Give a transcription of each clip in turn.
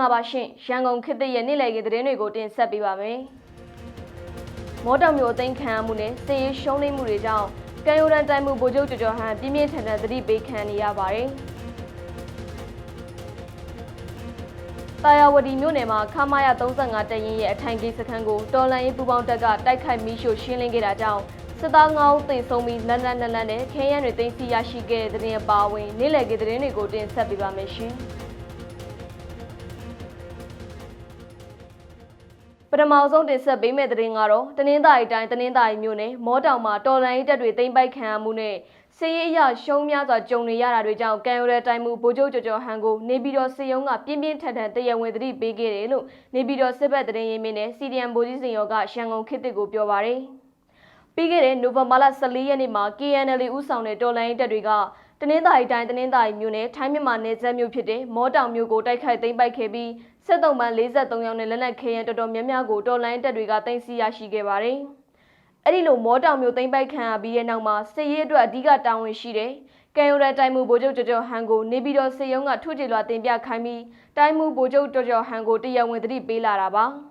္ဂလာပါရှင်ရန်ကုန်ခေတ်သစ်ရဲ့နေ့လည်ခင်းသတင်းတွေကိုတင်ဆက်ပေးပါမယ်မော်တော်မျိုးအသိမ်းခံရမှုနဲ့စစ်ရေးရှုံးနိမ့်မှုတွေကြောင့်ကံရိုရန်တိုင်မှုဗိုလ်ချုပ်ကျော်ကျော်ဟန်ပြင်းပြင်းထန်ထန်သတိပေးခံနေရပါတယ်တာယာဝတီမြို့နယ်မှာခမာယ35တပ်ရင်းရဲ့အထိုင်ကြီးစခန်းကိုတော်လန်ရေးပူပေါင်းတပ်ကတိုက်ခိုက်မိရှို့ရှင်းလင်းခဲ့တာကြောင့်စစ်သား9ဦးသေဆုံးပြီးလက်နက်လက်နက်နဲ့ခဲယမ်းတွေသိမ်းဆည်းရရှိခဲ့တဲ့တဲ့တင်အပါအဝင်နေ့လည်ခင်းသတင်းတွေကိုတင်ဆက်ပေးပါမယ်ရှင်။ ပထမဆုံးတင်ဆက်ပေးမယ့်သတင်းကတော့တနင်္သာရီတိုင်းတနင်္သာရီမြို့နယ်မောတောင်မှာတော်လန်ရေးတပ်တွေသိမ်းပိုက်ခံရမှုနဲ့စည်ရေးအရရှုံးများစွာကြုံနေရတာတွေကြောင့်ကံရိုးတဲ့တိုင်းမှုဗိုလ်ချုပ်ကျော်ကျော်ဟန်ကိုနေပြည်တော်စစ်ရုံးကပြင်းပြင်းထန်ထန်တရားဝင်သတိပေးခဲ့တယ်လို့နေပြည်တော်စစ်ဘက်သတင်းရင်းမြစ်နဲ့ CDM ဗိုလ်ကြီးစင်ရောကရန်ကုန်ခေတ်သစ်ကိုပြောပါရယ်ပြီးခဲ့တဲ့နိုဝင်ဘာလ14ရက်နေ့မှာ KNL ဦးဆောင်တဲ့တော်လန်ရေးတပ်တွေက တနင်္သာရီတိုင်းတနင်္သာရီမြို့နယ်ထိုင်းမြန်မာနယ်စပ်မြို့ဖြစ်တဲ့မောတောင်မြို့ကိုတိုက်ခိုက်သိမ်းပိုက်ခဲ့ပြီးစစ်တုံးပန်း43ယောက်နဲ့လက်နက်ခဲယမ်းတော်တော်များများကိုတော်လိုင်းတပ်တွေကတင်စီရရှိခဲ့ပါတယ်။အဲ့ဒီလိုမောတောင်မြို့သိမ်းပိုက်ခံရပြီးတဲ့နောက်မှာစစ်ရေးအတွက်အဓိကတာဝန်ရှိတဲ့ကံရိုရတိုင်မှုဗိုလ်ချုပ်ကျော်ကျော်ဟန်ကိုနေပြည်တော်စစ်ရုံးကထုချေလွှာတင်ပြခိုင်းပြီးတိုင်မှုဗိုလ်ချုပ်ကျော်ကျော်ဟန်ကိုတရားဝင်သတိပေးလာတာပါ။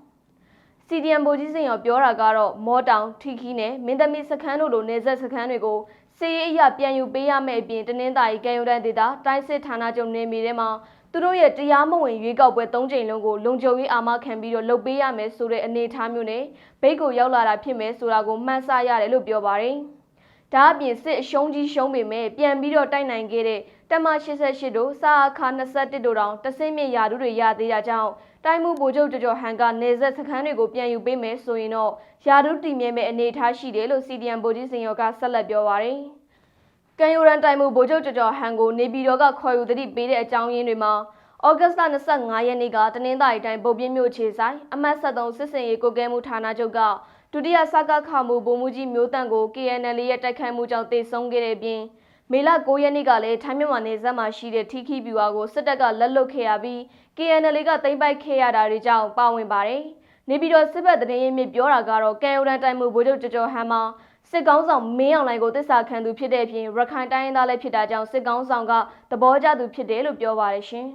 CDM ဗိုလ်ကြီးစင်ရောပြောတာကတော့မောတောင်ထီခီနဲ့မင်းသမီးစခန်းတို့လိုနေဆက်စခန်းတွေကို စီရေးအရာပြန်ယူပေးရမယ့်အပြင်တနင်္သာရီကံရိုရန်ဒေတာတိုင်းစစ်ဌာနချုပ်နေမြေထဲမှာသူတို့ရဲ့တရားမဝင်ရွေးကောက်ပွဲ၃ချိန်လုံးကိုလုံခြုံရေးအာမခံပြီးတော့လုပ်ပေးရမယ်ဆိုတဲ့အနေအထားမျိုးနဲ့ဘိတ်ကိုရောက်လာတာဖြစ်မယ်ဆိုတာကိုမှန်းဆရတယ်လို့ပြောပါတယ်။ဒါအပြင်စစ်အရှုံးကြီးရှုံးပေမဲ့ပြန်ပြီးတော့တိုက်နိုင်ခဲ့တဲ့တမ88တို့စာအခါ21တို့တောင်တဆင့်မြင့်ရာထူးတွေရသေးတာကြောင့် တိုင်းမှုဗိုလ်ချုပ်ကျော်ဟန်ကနေဆက်စခန်းတွေကိုပြန်ယူပေးမယ်ဆိုရင်တော့ရာထူးတည်မြဲမဲ့အနေအထားရှိတယ်လို့ CDM ဗိုလ်ကြီးစင်ရောကဆက်လက်ပြောပါတယ်။ကံယူရန်တိုင်မှုဗိုလ်ချုပ်ကျော်ကျော်ဟန်ကိုနေပြည်တော်ကခေါ်ယူသတိပေးတဲ့အကြောင်းရင်းတွေမှာဩဂတ်စ်လ25ရက်နေ့ကတနင်္သာရီတိုင်းပုတ်ပြင်းမြို့ခြေဆိုင်အမှတ်73စစ်စင်ရေးကိုကဲမှုဌာနချုပ်ကဒုတိယစကခမှုဗိုလ်မှူးကြီးမျိုးတန့်ကို KNL ရဲ့တိုက်ခိုက်မှုကြောင့်တေဆုံးခဲ့တဲ့ပြင်မေလ9ရက်နေ့ကလည်းထိုင်းမြန်မာနယ်စပ်မှာရှိတဲ့ထီခီဗျူဟာကိုစစ်တပ်ကလက်လွတ်ခဲ့ရပြီး KNL ကသိမ်းပိုက်ခဲ့ရတာတွေကြောင့်ပါဝင်ပါတယ်။နေပြည်တော်စစ်ဘက်သတင်းရင်းမြစ်ပြောတာကတော့ကံရိုရန်တိုင်မှုဗိုလ်ချုပ်ကျော်ကျော်ဟန်မှာစစ်ကောင်းဆောင်မင်းအောင်လှိုင်ကိုတစ္ဆာခံသူဖြစ်တဲ့အပြင်ရခိုင်တိုင်းရင်းသားလည်းဖြစ်တာကြောင့်စစ်ကောင်းဆောင်ကသဘောကျသူဖြစ်တယ်လို့ပြောပါတယ်ရှင်။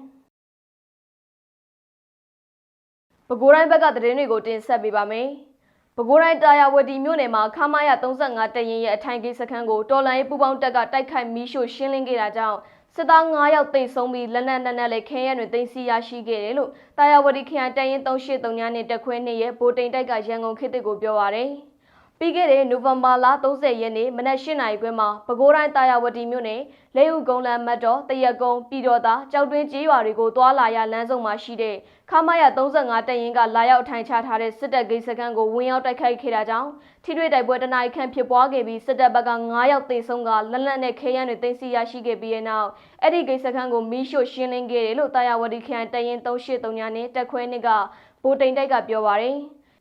ပဲခူးတိုင်းဘက်ကသတင်းတွေကိုတင်ဆက်ပေးပါမယ်။ပဲခူးတိုင်းတာယာဝတီမြို့နယ်မှာခမာယ35တရင်ရဲ့အထိုင်ကြီးစခန်းကိုတော်လိုင်းပူပေါင်းတပ်ကတိုက်ခိုက်မီးရှို့ရှင်းလင်းခဲ့တာကြောင့် စစ်သား9ယောက်တိတ်ဆုံးပြီးလက်နက်နက်နက်လေးခဲရဲတွေတင်စီရရှိခဲ့တယ်လို့တာယာဝတီခရိုင်တရင်383ညနေတက်ခွဲနေရဲ့ဗိုလ်တိန်တိုက်ကရန်ကုန်ခေတ်တစ်ကိုပြောပါရယ်။ ပြီးခဲ့တဲ့နိုဝင်ဘာလ30ရက်နေ့မနက်၈နာရီခွဲမှာပဲခူးတိုင်းတာယာဝတီမြို့နယ်လေဦးကုန်းလမ်းမတ်တော်တရက်ကုန်းပြည်တော်သားကြောက်တွင်းကျေးရွာတွေကိုတွာလာရလမ်းစုံမှာရှိတဲ့ခမာရ35တရင်ကလာရောက်ထိုင်ချထားတဲ့စစ်တပ်ဂိတ်စခန်းကိုဝင်ရောက်တိုက်ခိုက်ခဲ့တာကြောင့်ထိတွေ့တိုက်ပွဲတနအီခန့်ဖြစ်ပွားခဲ့ပြီးစစ်တပ်ဘက်က9ယောက်သေဆုံးကလက်လက်နဲ့ခဲယမ်းတွေတင်စီရရှိခဲ့ပြီးတဲ့နောက်အဲ့ဒီဂိတ်စခန်းကိုမီးရှို့ရှင်းလင်းခဲ့တယ်လို့တာယာဝတီခရိုင်တရင်383ညနဲ့တက်ခွဲနှစ်ကဗိုလ်တိန်တိုက်ကပြောပါရယ်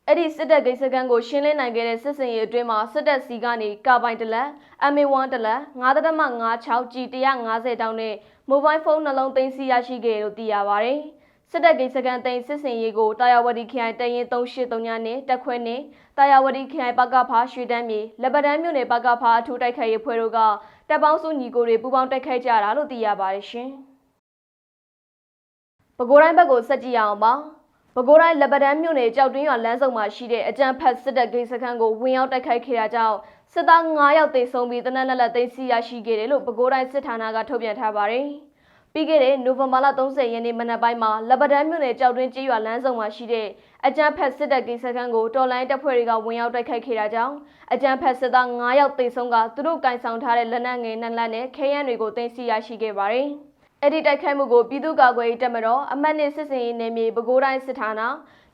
အဲ့ဒီစစ်တပ်ဂိတ်စခန်းကိုရှင်းလင်းနိုင်ခဲ့တဲ့စစ်စင်ရေးအတွင်းမှာစစ်တပ်စီကနေကာပိုင်တလက် MA1 တလက်9.56 G 150တောင်းနဲ့မိုဘိုင်းဖုန်းနှလုံးသိမ်းဆည်းရရှိခဲ့လို့သိရပါဗျ။စစ်တပ်ဂိတ်စခန်းသိမ်းစစ်စင်ရေးကိုတာယာဝတီခရိုင်တရင်383ညနဲ့တက်ခွဲနဲ့တာယာဝတီခရိုင်ပကဖာရွှေတန်းမြေလက်ပတန်းမြို့နယ်ပကဖာအထူးတိုက်ခိုက်ရေးဖွဲ့တို့ကတပ်ပေါင်းစုညီကိုတွေပူးပေါင်းတိုက်ခိုက်ကြတာလို့သိရပါတယ်ရှင်။ပဲခူးတိုင်းဘက်ကိုဆက်ကြည့်အောင်ပါ။ ပဲခူးတိုင်းလက်ပတန်းမြို့နယ်ကြောက်တွင်းရွာလမ်းစုံမှာရှိတဲ့အကြံဖတ်စစ်တပ်ဂိတ်စခန်းကိုဝင်ရောက်တိုက်ခိုက်ခဲ့တာကြောင့်စစ်သား9ယောက်သေဆုံးပြီးတနက်လက်လက်သိမ်းဆီးရရှိခဲ့တယ်လို့ပဲခူးတိုင်းစစ်ဌာနကထုတ်ပြန်ထားပါတယ်။ပြီးခဲ့တဲ့နိုဝင်ဘာလ30ရက်နေ့မနက်ပိုင်းမှာလက်ပတန်းမြို့နယ်ကြောက်တွင်းကျေးရွာလမ်းစုံမှာရှိတဲ့အကြံဖတ်စစ်တပ်ဂိတ်စခန်းကိုတော်လိုင်းတပ်ဖွဲ့တွေကဝင်ရောက်တိုက်ခိုက်ခဲ့တာကြောင့်အကြံဖတ်စစ်သား9ယောက်သေဆုံးကသူတို့ကင်ဆောင်ထားတဲ့လက်နက်ငယ်နှစ်လက်နဲ့ခဲယမ်းတွေကိုသိမ်းဆီးရရှိခဲ့ပါတယ်။ အဲ့ဒီတိုက်ခိုက်မှုကိုပြည်သူ့ကာကွယ်ရေးတပ်မတော်အမှတ်နှစ်စစ်စင်ရေးနယ်မြေပဲခူးတိုင်းစစ်ဌာန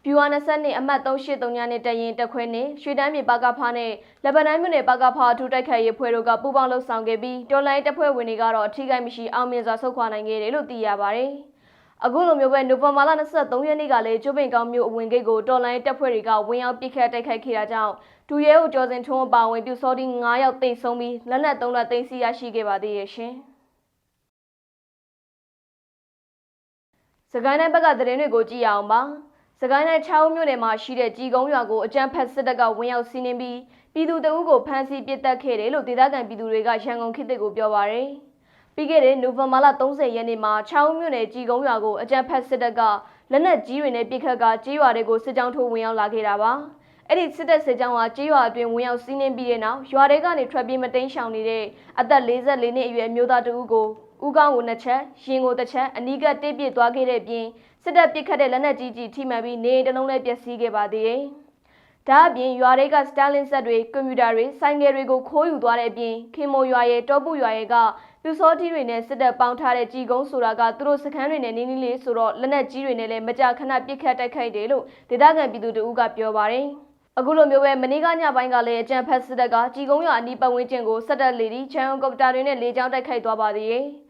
ဗျူဟာ20နှစ်အမှတ်383ညနဲ့တရင်တက်ခွဲနဲ့ရွှေတန်းမြေပါကဖားနဲ့လက်ပနန်းမြို့နယ်ပါကဖားထူတိုက်ခိုက်ရေးဖွဲ့တို့ကပူးပေါင်းလှုပ်ဆောင်ခဲ့ပြီးတော်လိုင်းတပ်ဖွဲ့ဝင်တွေကတော့အထီးကိုက်မရှိအောင်မြင်စွာဆုတ်ခွာနိုင်ခဲ့တယ်လို့သိရပါတယ်။အခုလိုမျိုးပဲနိုဝင်ဘာလ23ရက်နေ့ကလည်းကျိုးပင်ကောင်းမြို့အဝင်ဂိတ်ကိုတော်လိုင်းတပ်ဖွဲ့တွေကဝင်ရောက်ပစ်ခတ်တိုက်ခိုက်ခဲ့တာကြောင့်ဒူရဲကိုကျော်စင်ထွန်းအပါဝင်ပြူစောတိ9ယောက်တိတ်ဆုံးပြီးလက်နက်3လက်သိမ်းဆီးရရှိခဲ့ပါသေးရဲ့ရှင်။ စကိုင်းတိုင်းဘက်ကသတင်းတွေကိုကြည့်အောင်ပါစကိုင်းတိုင်း6ဦးမြို့နယ်မှာရှိတဲ့ကြီးကုန်းရွာကိုအကြမ်းဖက်စစ်တပ်ကဝင်ရောက်စီးနင်းပြီးပြည်သူတအုပ်ကိုဖမ်းဆီးပစ်တက်ခဲ့တယ်လို့ဒေသခံပြည်သူတွေကရန်ကုန်ခေတ်ကိုပြောပါရယ်ပြီးခဲ့တဲ့နိုဝင်ဘာလ30ရက်နေ့မှာ6ဦးမြို့နယ်ကြီးကုန်းရွာကိုအကြမ်းဖက်စစ်တပ်ကလက်နက်ကြီးတွေနဲ့ပစ်ခတ်ကကြေးရွာတွေကိုစစ်ကြောင်းထိုးဝင်ရောက်လာခဲ့တာပါအဲ့ဒီစစ်တပ်စစ်ကြောင်းကကြေးရွာအတွင်းဝင်ရောက်စီးနင်းပြီးတဲ့နောက်ရွာတွေကနေထွက်ပြေးမတိမ်းရှောင်နေတဲ့အသက်44နှစ်အရွယ်မျိုးသားတဦးကို ဦးကောင်းကိုနှစ်ချက်ရင်ကိုတစ်ချက်အနီးကတိပစ်သွားခဲ့တဲ့ပြင်စစ်တပ်ပစ်ခတ်တဲ့လက်နက်ကြီးကြီးထိမှန်ပြီးနေအိမ်တစ်လုံးလည်းပျက်စီးခဲ့ပါသေးတယ်။ဒါအပြင်ရွာတွေကစတာလင်ဆက်တွေကွန်ပျူတာတွေဆိုင်ကယ်တွေကိုခိုးယူသွားတဲ့အပြင်ခင်မိုရွာရဲ့တောပုရွာရဲ့ကလူစောတီတွေနဲ့စစ်တပ်ပေါင်းထားတဲ့ជីကုန်းဆိုတာကသူတို့စခန်းတွေနဲ့နင်းနီးလေးဆိုတော့လက်နက်ကြီးတွေနဲ့လည်းမကြာခဏပစ်ခတ်တိုက်ခိုက်တယ်လို့ဒေသခံပြည်သူတို့ကပြောပါတယ်။အခုလိုမျိုးပဲမနေ့ကညပိုင်းကလည်းအကြံဖက်စစ်တပ်ကជីကုန်းရွာအနီးပတ်ဝန်းကျင်ကိုဆက်တက်လေဒီချန်ယွန်ကော်ပတာတွေနဲ့လေကြောင်းတိုက်ခိုက်သွားပါသေးတယ်။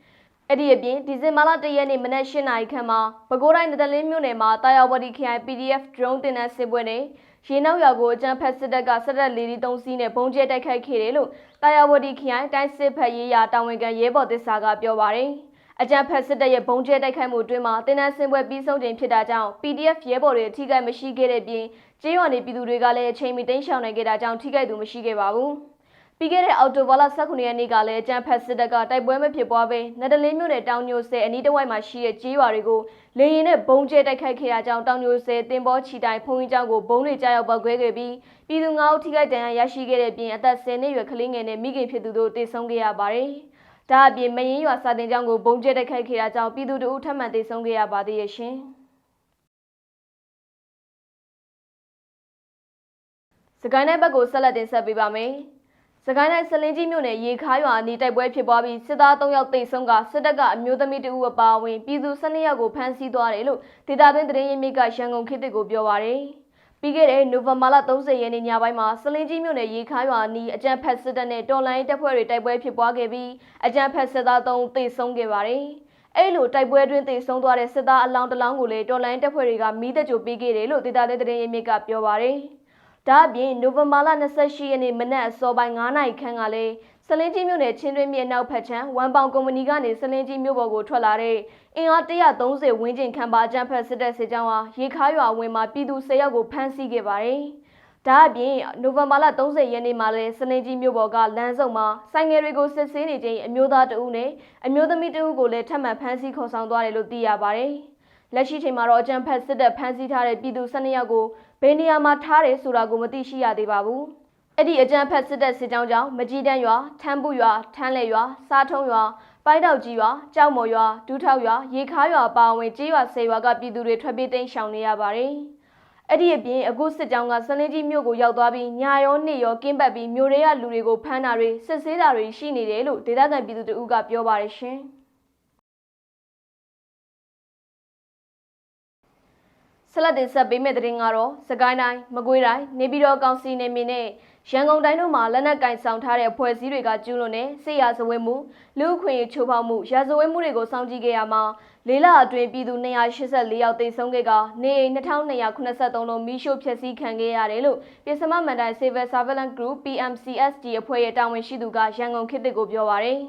အဲ့ဒီအပြင်ဒီဇင်ဘာလ၁ရက်နေ့မနက်၈နာရီခန့်မှာပဲခူးတိုင်းနဒလင်းမြို့နယ်မှာတာယာဝတီခရိုင် PDF drone တင်တဲ့စစ်ပွဲနဲ့ရေနောက်ရွာကိုအကြမ်းဖက်စစ်တပ်ကဆက်တက်လေဒီ၃စီးနဲ့ဘုံကျဲတိုက်ခိုက်ခဲ့တယ်လို့တာယာဝတီခရိုင်တိုင်းစစ်ဖက်ရေးရာတာဝန်ခံရဲဘော်သစ္စာကပြောပါတယ်။အကြမ်းဖက်စစ်တပ်ရဲ့ဘုံကျဲတိုက်ခိုက်မှုအတွင်းမှာတင်နန်းစင်ပွဲပြီးဆုံးချိန်ဖြစ်တာကြောင့် PDF ရဲဘော်တွေအထိခိုက်မရှိခဲ့တဲ့ပြင်ကျေးရွာနေပြည်သူတွေကလည်းအချိန်မီတင်းရှောင်နိုင်ခဲ့တာကြောင့်ထိခိုက်သူမရှိခဲ့ပါဘူး။ ပြီးခဲ့တဲ့အောက်တိုဘာလ19ရက်နေ့ကလည်းအကြမ်းဖက်စစ်တပ်ကတိုက်ပွဲမဖြစ်ပွားဘဲနဒလင်းမြို့နယ်တောင်ညိုဆဲအနီးတစ်ဝိုက်မှာရှိတဲ့ကျေးရွာတွေကိုလေရင်နဲ့ဘုံကျဲတိုက်ခိုက်ခဲ့တာကြောင့်တောင်ညိုဆဲတင်ပေါ်ချီတိုင်ဖုံကြီးကျောင်းကိုဘုံတွေကြားရောက်ပောက်ကွဲခဲ့ပြီးပြည်သူ၅ဦးထိခိုက်ဒဏ်ရာရရှိခဲ့တဲ့ပြင်အသက်10နှစ်ရွယ်ကလေးငယ်နဲ့မိခင်ဖြစ်သူတို့တေဆုံးခဲ့ရပါတယ်။ဒါအပြင်မရင်ရွာစာတင်ကျောင်းကိုဘုံကျဲတိုက်ခိုက်ခဲ့တာကြောင့်ပြည်သူတို့ထပ်မံတေဆုံးခဲ့ရပါသေးရဲ့ရှင်။စကိုင်းတိုင်းဘက်ကိုဆက်လက်တင်ဆက်ပေးပါမယ်။ စကိုင်းတိုင်းစလင်းကြီးမြို့နယ်ရေခါရွာအနီးတိုက်ပွဲဖြစ်ပွားပြီးစစ်သား3ယောက်တိတ်ဆုံးကစစ်တပ်ကအမျိုးသမီးတဦးအပါအဝင်ပြည်သူ12ယောက်ကိုဖမ်းဆီးသွားတယ်လို့ဒေတာသွင်းသတင်းရင်းမြစ်ကရန်ကုန်ခေတ်ကိုပြောပါရယ်။ပြီးခဲ့တဲ့နိုဝင်ဘာလ30ရက်နေ့ညပိုင်းမှာစလင်းကြီးမြို့နယ်ရေခါရွာအနီးအကြမ်းဖက်စစ်တပ်နဲ့တော်လိုင်းတပ်ဖွဲ့တွေတိုက်ပွဲဖြစ်ပွားခဲ့ပြီးအကြမ်းဖက်စစ်သား3ဦးတိတ်ဆုံးခဲ့ပါတယ်။အဲ့လိုတိုက်ပွဲတွင်တိတ်ဆုံးသွားတဲ့စစ်သားအလောင်းတစ်လောင်းကိုလည်းတော်လိုင်းတပ်ဖွဲ့တွေကမိသက်ကြိုပေးခဲ့တယ်လို့ဒေတာသွင်းသတင်းရင်းမြစ်ကပြောပါရယ်။ ဒါအပြင်နိုဝင်ဘာလ28ရက်နေ့မနက်အစောပိုင်း9နာရီခန့်ကလည်းစလင်းကြီးမြို့နယ်ချင်းတွင်းမြေနောက်ဖက်ချမ်းဝမ်ပေါင်ကုမ္ပဏီကနေစလင်းကြီးမြို့ပေါ်ကိုထွက်လာတဲ့အင်အား130ဝန်းကျင်ခန့်ပါအကြမ်းဖက်စစ်တပ်စစ်ကြောင်းဟာရေခါရွာဝင်မှာပြည်သူ10ယောက်ကိုဖမ်းဆီးခဲ့ပါတယ်။ဒါအပြင်နိုဝင်ဘာလ30ရက်နေ့မှာလည်းစလင်းကြီးမြို့ပေါ်ကလမ်းစုံမှာဆိုင်ငယ်တွေကိုစစ်ဆေးနေချိန်အမျိုးသားတဦးနဲ့အမျိုးသမီးတဦးကိုလည်းထပ်မံဖမ်းဆီးခေါ်ဆောင်သွားတယ်လို့သိရပါတယ်။လက်ရှိချိန်မှာတော့အကြံဖက်စစ်တပ်ဖမ်းဆီးထားတဲ့ပြည်သူ12ယောက်ကို ဘယ်နေရာမှာထားတယ်ဆိုတာကိုမသိရှိရသေးပါဘူး။အဲ့ဒီအကြံဖက်စစ်တပ်စစ်ကြောင်းကြောင့်မကြီးတန်းရွာ၊ထမ်းပုရွာ၊ထမ်းလေရွာ၊စားထုံးရွာ၊ပိုင်းတောက်ကြီးရွာ၊ကြောက်မော်ရွာ၊ဒူးထောက်ရွာ၊ရေခါရွာအပါအဝင်ကြေးရွာ၁၀ရွာကပြည်သူတွေထွက်ပြေးတိမ်းရှောင်နေရပါတယ်။အဲ့ဒီအပြင်အခုစစ်ကြောင်းကစလင်းကြီးမြို့ကိုရောက်သွားပြီးညာရောနေ့ရောကင်းပတ်ပြီးမြို့တွေကလူတွေကိုဖမ်းတာတွေစစ်ဆေးတာတွေရှိနေတယ်လို့ဒေသခံပြည်သူတို့ကပြောပါတယ်ရှင်။ ဆက်လက်တင်ဆက်ပေးမယ့်သတင်းကတော့စကိုင်းတိုင်းမကွေးတိုင်းနေပြည်တော်ကောင်စီနယ်မြေနဲ့ရန်ကုန်တိုင်းတို့မှာလက်နက်ကင်ဆောင်ထားတဲ့အဖွဲ့အစည်းတွေကကျူးလွန်တဲ့စစ်ရာဇဝဲမှုလူ့အခွင့်အရေးချိုးဖောက်မှုရာဇဝဲမှုတွေကိုစောင့်ကြည့်ခဲ့ရမှာလေးလအတွင်းပြည်သူ284ယောက်သေဆုံးခဲ့ကနေအိမ်2283လုံးမိရှို့ဖျက်ဆီးခံခဲ့ရတယ်လို့ပြည်စမမန်တိုင်း Civil Surveillance Group PMCSD အဖွဲ့ရဲ့တာဝန်ရှိသူကရန်ကုန်ခေတ်တစ်ကိုပြောပါရယ်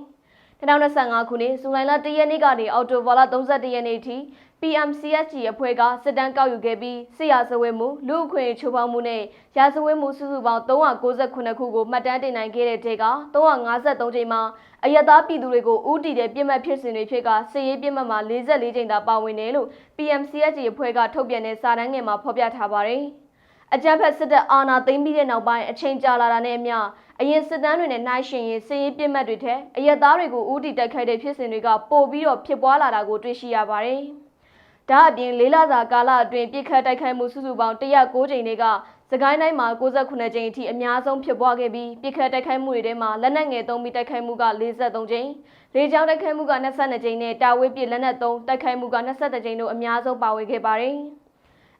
2025ခုနှစ်ဇူလိုင်လ1ရက်နေ့ကနေအောက်တိုဘာလ31ရက်နေ့အထိ PMCSG အဖွဲ့ကစစ်တမ်းကောက်ယူခဲ့ပြီးစစ်ရာဇဝဲမှုလူအခွင့်ချိုးဖောက်မှုနဲ့ရာဇဝဲမှုစုစုပေါင်း398ခုကိုမှတ်တမ်းတင်နိုင်ခဲ့တဲ့တဲ့က353ချိန်မှာအယက်သားပြည်သူတွေကိုဥတီတဲ့ပြစ်မှတ်ဖြစ်စဉ်တွေဖြစ်ကစစ်ရေးပြစ်မှတ်မှာ44ချိန်သာပါဝင်တယ်လို့ PMCSG အဖွဲ့ကထုတ်ပြန်တဲ့စာတမ်းငယ်မှာဖော်ပြထားပါတယ်။ အကြံဖက်စစ်တပ်အာဏာသိမ်းပြီးတဲ့နောက်ပိုင်းအချိန်ကြာလာတာနဲ့အမျှအရင်စစ်တမ်းတွေနဲ့နှိုင်းယှဉ်ရင်စစ်ရေးပြစ်မှတ်တွေထက်အယက်သားတွေကိုဥတီတိုက်ခိုက်တဲ့ဖြစ်စဉ်တွေကပိုပြီးတော့ဖြစ်ပွားလာတာကိုတွေ့ရှိရပါတယ်။ဒါအပြင်လေးလစာကာလအတွင်းပြစ်ခတ်တိုက်ခိုက်မှုစုစုပေါင်း109ကြိမ်တွေကစကိုင်းတိုင်းမှာ69ကြိမ်အထိအများဆုံးဖြစ်ပွားခဲ့ပြီးပြစ်ခတ်တိုက်ခိုက်မှုတွေထဲမှာလက်နက်ငယ်သုံးပြီးတိုက်ခိုက်မှုက43ကြိမ်လေကြောင်းတိုက်ခိုက်မှုက22ကြိမ်နဲ့တာဝေးပစ်လက်နက်သုံးတိုက်ခိုက်မှုက22ကြိမ်တို့အများဆုံးပါဝင်ခဲ့ပါတယ်။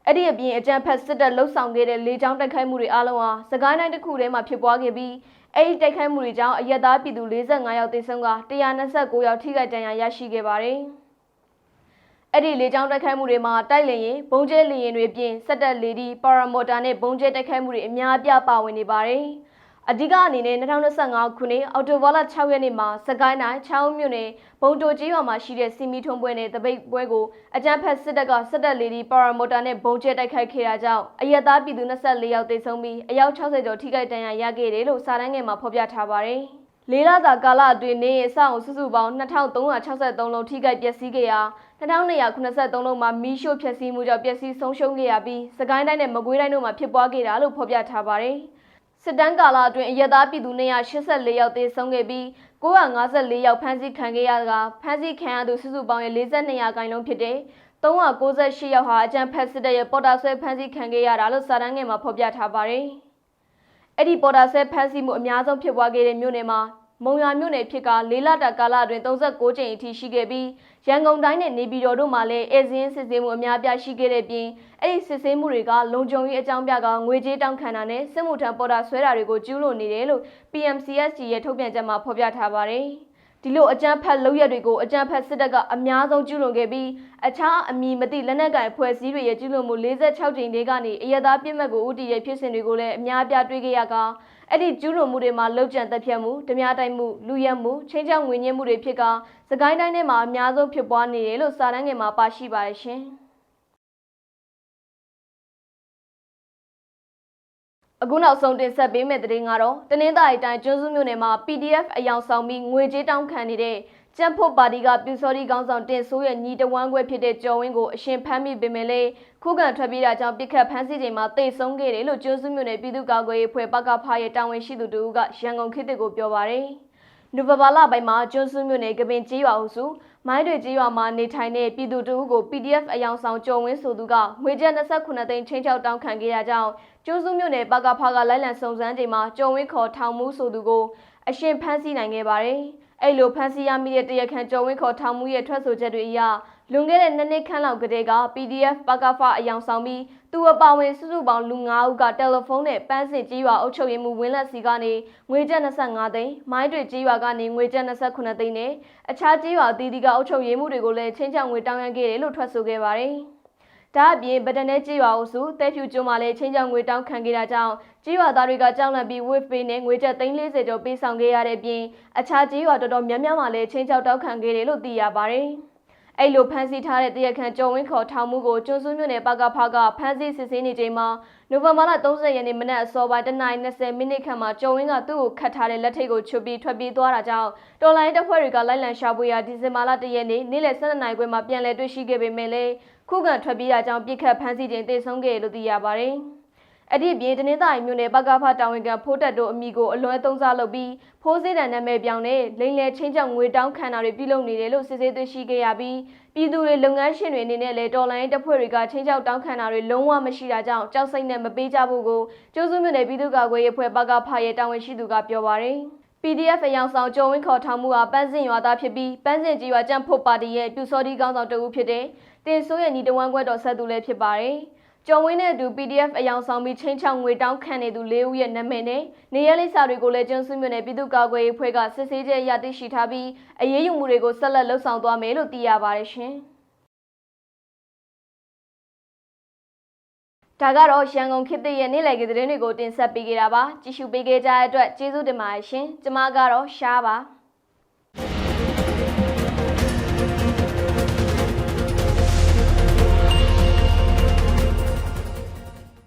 အဲ့ဒီအပြင်အကြံဖက်စစ်တပ်လှုပ်ဆောင်ခဲ့တဲ့လေကြောင်းတိုက်ခိုက်မှုတွေအလုံးဟာစကိုင်းတိုင်းတစ်ခုထဲမှာဖြစ်ပွားခဲ့ပြီးအဲ့ဒီတိုက်ခိုက်မှုတွေကြောင့်အရက်သားပြည်သူ45ယောက်သေဆုံးက129ယောက်ထိခိုက်ဒဏ်ရာရရှိခဲ့ပါတယ်။အဲ့ဒီလေကြောင်းတိုက်ခိုက်မှုတွေမှာတိုက်လေရင်ဘုံကျဲလေရင်တွေပြင်စက်တက်လေဒီပါရာမော်တာနဲ့ဘုံကျဲတိုက်ခိုက်မှုတွေအများအပြားပါဝင်နေပါတယ်။ အဓိကအနေနဲ့2025ခုနှစ်အောက်တိုဘာလ6ရက်နေ့မှာစကိုင်းတိုင်းချောင်းမြို့နယ်ဘုံတိုကြီးရွာမှာရှိတဲ့စီမီထုံပွဲနဲ့တပိတ်ပွဲကိုအကြမ်းဖက်စစ်တပ်ကစက်တက်လေဒီပါရာမော်တာနဲ့ဘုံကျဲတိုက်ခိုက်ခဲ့တာကြောင့်အရက်သားပြည်သူ24ယောက်သေဆုံးပြီးအယောက်60ကျော်ထိခိုက်ဒဏ်ရာရခဲ့တယ်လို့စာတမ်းငယ်မှာဖော်ပြထားပါတယ်။လေးလသာကာလအတွင်းနေအဆောက်အုံစုစုပေါင်း2363လုံးထိခိုက်ပျက်စီးခဲ့ရာ2283လုံးမှာမီးရှို့ဖျက်ဆီးမှုကြောင့်ပျက်စီးဆုံးရှုံးခဲ့ရပြီးစကိုင်းတိုင်းနဲ့မကွေးတိုင်းတို့မှာဖြစ်ပွားခဲ့တာလို့ဖော်ပြထားပါတယ်။ စစ်တမ်းကာလအတွင်းအရက်သားပြည်သူ284ယောက်သေဆုံးခဲ့ပြီး954ယောက်ဖမ်းဆီးခံခဲ့ရတာဖမ်းဆီးခံရသူစုစုပေါင်းရဲ့42ရာခိုင်နှုန်းဖြစ်တဲ့398ယောက်ဟာအကြံဖက်စစ်တပ်ရဲ့ပေါ်တာဆွဲဖမ်းဆီးခံခဲ့ရတာလို့စာတမ်းငယ်မှာဖော်ပြထားပါတယ်။အဲ့ဒီပေါ်တာဆွဲဖမ်းဆီးမှုအများဆုံးဖြစ်ပွားခဲ့တဲ့မြို့နယ်မှာ မုံရွာမြို့နယ်ဖြစ်ကလေးလတာကာလအတွင်း36ကြိမ်အထိရှိခဲ့ပြီးရန်ကုန်တိုင်းနဲ့နေပြည်တော်တို့မှာလည်းအဲဇင်းစစ်ဆေးမှုအများပြားရှိခဲ့တဲ့ပြင်အဲ့ဒီစစ်ဆေးမှုတွေကလုံခြုံရေးအကြောင်းပြကငွေကြေးတောင်းခံတာနဲ့စစ်မှုထမ်းပေါ်တာဆွဲတာတွေကိုကျူးလွန်နေတယ်လို့ PMCSG ရဲ့ထုတ်ပြန်ချက်မှာဖော်ပြထားပါတယ်။ဒီလိုအကြမ်းဖက်လုပ်ရက်တွေကိုအကြမ်းဖက်စစ်တပ်ကအများဆုံးကျူးလွန်ခဲ့ပြီးအခြားအမည်မသိလက်နက်ကိုင်ဖွဲ့စည်းတွေရဲ့ကျူးလွန်မှု46ကြိမ်တွေကနေအရသာပြစ်မှတ်ကိုဥတီရဲ့ဖြစ်စဉ်တွေကိုလည်းအများပြားတွေ့ခဲ့ရက အဲ့ဒီကျူးလွန်မှုတွေမှာလောက်ကျန်တက်ဖြတ်မှုဓမြတိုက်မှုလူရက်မှုချင်းချောင်းငွေညှင်းမှုတွေဖြစ်ကစကိုင်းတိုင်းထဲမှာအများဆုံးဖြစ်ပွားနေတယ်လို့စာတမ်းငယ်မှာပါရှိပါတယ်ရှင်အခုနောက်ဆုံးတင်ဆက်ပေးမယ့်သတင်းကတော့တနင်္သာရီတိုင်းကျွန်းစုမြို့နယ်မှာ PDF အယောင်ဆောင်ပြီးငွေကြေးတောင်းခံနေတဲ့ ကျန်းဖို့ပါတီကပြူစော်ဒီကောင်းဆောင်တင်ဆိုးရဲ့ညီတဝမ်းခွဲဖြစ်တဲ့ကျော်ဝင်းကိုအရှင်ဖမ်းမိပေမဲ့လည်းခုခံထွက်ပြေးတာကြောင့်ပြစ်ခတ်ဖမ်းဆီးချိန်မှာတိတ်ဆုံးခဲ့တယ်လို့ကျွန်းစုမြို့နယ်ပြည်သူ့ကာကွယ်ရေးဖွဲ့ပကဖရဲ့တာဝန်ရှိသူတို့ကရန်ကုန်ခေတ်တစ်ကိုပြောပါရယ်နူဗဘာလပိုင်းမှာကျွန်းစုမြို့နယ်ကပင်ကြီးရွာအုပ်စုမိုင်းတွေကြီးရွာမှာနေထိုင်တဲ့ပြည်သူတို့ကို PDF အယောင်ဆောင်ကျော်ဝင်းဆိုသူကငွေကျပ်29သိန်းချင်းချောက်တောင်းခံခဲ့ရကြောင်းကျွန်းစုမြို့နယ်ပကဖကလိုက်လံစုံစမ်းချိန်မှာကျော်ဝင်းခေါ်ထောင်မှုဆိုသူကိုအရှင်ဖမ်းဆီးနိုင်ခဲ့ပါတယ်။ အဲ့လိုဖမ်းဆီးရမိတဲ့တရခန်ကျော်ဝင်းခေါ်ထောင်မှုရဲ့ထွက်ဆိုချက်တွေအရလွန်ခဲ့တဲ့နှစ်နှစ်ခန့်လောက်ကတည်းက PDF ပကဖအယောင်ဆောင်ပြီးသူအပါဝင်စုစုပေါင်းလူ9ဦးကတယ်လီဖုန်းနဲ့ပန်းစစ်ကြီးရွာအုပ်ချုပ်ရေးမှူးဝင်းလက်စီကနေငွေကျပ်25သိန်းမိုင်းတွေကြီးရွာကနေငွေကျပ်29သိန်းနဲ့အခြားကြီးရွာအသီးသီးကအုပ်ချုပ်ရေးမှူးတွေကိုလည်းချင်းချောင်းငွေတောင်းရခဲ့တယ်လို့ထွက်ဆိုခဲ့ပါတယ်။ ဒါအပြင်ဗဒနဲကြေးရွာအုပ်စုတဲဖြူကျွန်းမှာလည်းချင်းချောင်းငွေတောင်းခံခဲ့တာကြောင့်ကြေးရွာသားတွေကကြောက်လန့်ပြီး wave pay နဲ့ငွေကျပ်340ကျော်ပေးဆောင်ခဲ့ရတဲ့ပြင်အခြားကြေးရွာတော်တော်များများမှာလည်းချင်းချောက်တောက်ခံခဲ့တယ်လို့သိရပါတယ်။အဲ့လိုဖမ်းဆီးထားတဲ့တရားခံကျော်ဝင်းခေါ်ထောင်မှုကိုကျွန်းစုမြို့နယ်ပကဖကဖမ်းဆီးစစ်ဆေးနေချိန်မှာနိုဝင်ဘာလ30ရက်နေ့မနက်အစောပိုင်း9:20မိနစ်ခန့်မှာကျော်ဝင်းကသူ့ကိုခတ်ထားတဲ့လက်ထိပ်ကိုချွတ်ပြီးထွက်ပြေးသွားတာကြောင့်တော်လိုင်းတပ်ဖွဲ့တွေကလိုက်လံရှာဖွေရာဒီဇင်ဘာလ1ရက်နေ့နေ့လယ်12နာရီခွဲမှာပြန်လည်တွေ့ရှိခဲ့ပေမဲ့လည်း ခုခံထွက်ပြေးတာကြောင့်ပြစ်ခတ်ဖမ်းဆီးခြင်းတေဆုံးခဲ့လို့သိရပါတယ်။အဲ့ဒီပြင်တနင်္သာရီမြို့နယ်ပကဖတာဝန်ခံဖိုးတက်တို့အမိကိုအလွဲသုံးစားလုပ်ပြီးဖိုးစေးတန်နာမည်ပြောင်းနဲ့လိန်လေချင်းချောင်းငွေတောင်းခံတာတွေပြုလုပ်နေတယ်လို့စစ်ဆေးသိရှိခဲ့ရပြီးပြည်သူတွေလုပ်ငန်းရှင်တွေအနေနဲ့လည်းတော်လိုင်းတပ်ဖွဲ့တွေကချင်းချောင်းတောင်းခံတာတွေလုံးဝမရှိတာကြောင့်ကြောက်စိတ်နဲ့မပေးကြဘူးကိုကျိုးစုမြို့နယ်ပြည်သူ့ကာကွယ်ရေးအဖွဲ့ပကဖရဲ့တာဝန်ရှိသူကပြောပါရယ် PDF အယောင်ဆောင်ကျော်ဝင်းခေါ်ထောင်မှုဟာပန်းစင်ရွာသားဖြစ်ပြီးပန်းစင်ကြီးရွာကြံ့ဖို့ပါတီရဲ့ပြူစောဒီကောင်းဆောင်တဦးဖြစ်တဲ့တင်ဆိုးရဲ့ညီတဝမ်းခွဲတော်ဆက်သူလည်းဖြစ်ပါတယ်။ကျော်ဝင်းနဲ့အတူ PDF အယောင်ဆောင်ပြီးချင်းချောင်းငွေတောင်းခံနေသူ၄ဦးရဲ့နာမည်နဲ့နေရလိပ်စာတွေကိုလည်းကျွန်းစုမြို့နယ်ပြည်သူ့ကာကွယ်ရေးဖွဲ့ကစစ်ဆေးချက်ရသိရှိထားပြီးအရေးယူမှုတွေကိုဆက်လက်လှုပ်ဆောင်သွားမယ်လို့သိရပါတယ်ရှင်။ ဒါကတော့ရန်ကုန်ခေတ်သစ်ရဲ့နေ့လည်ကသတင်းတွေကိုတင်ဆက်ပေးခဲ့တာပါကြည့်ရှုပေးခဲ့ကြတဲ့အတွက်ကျေးဇူးတင်ပါတယ်ရှင်ကျမကတော့ရှားပါ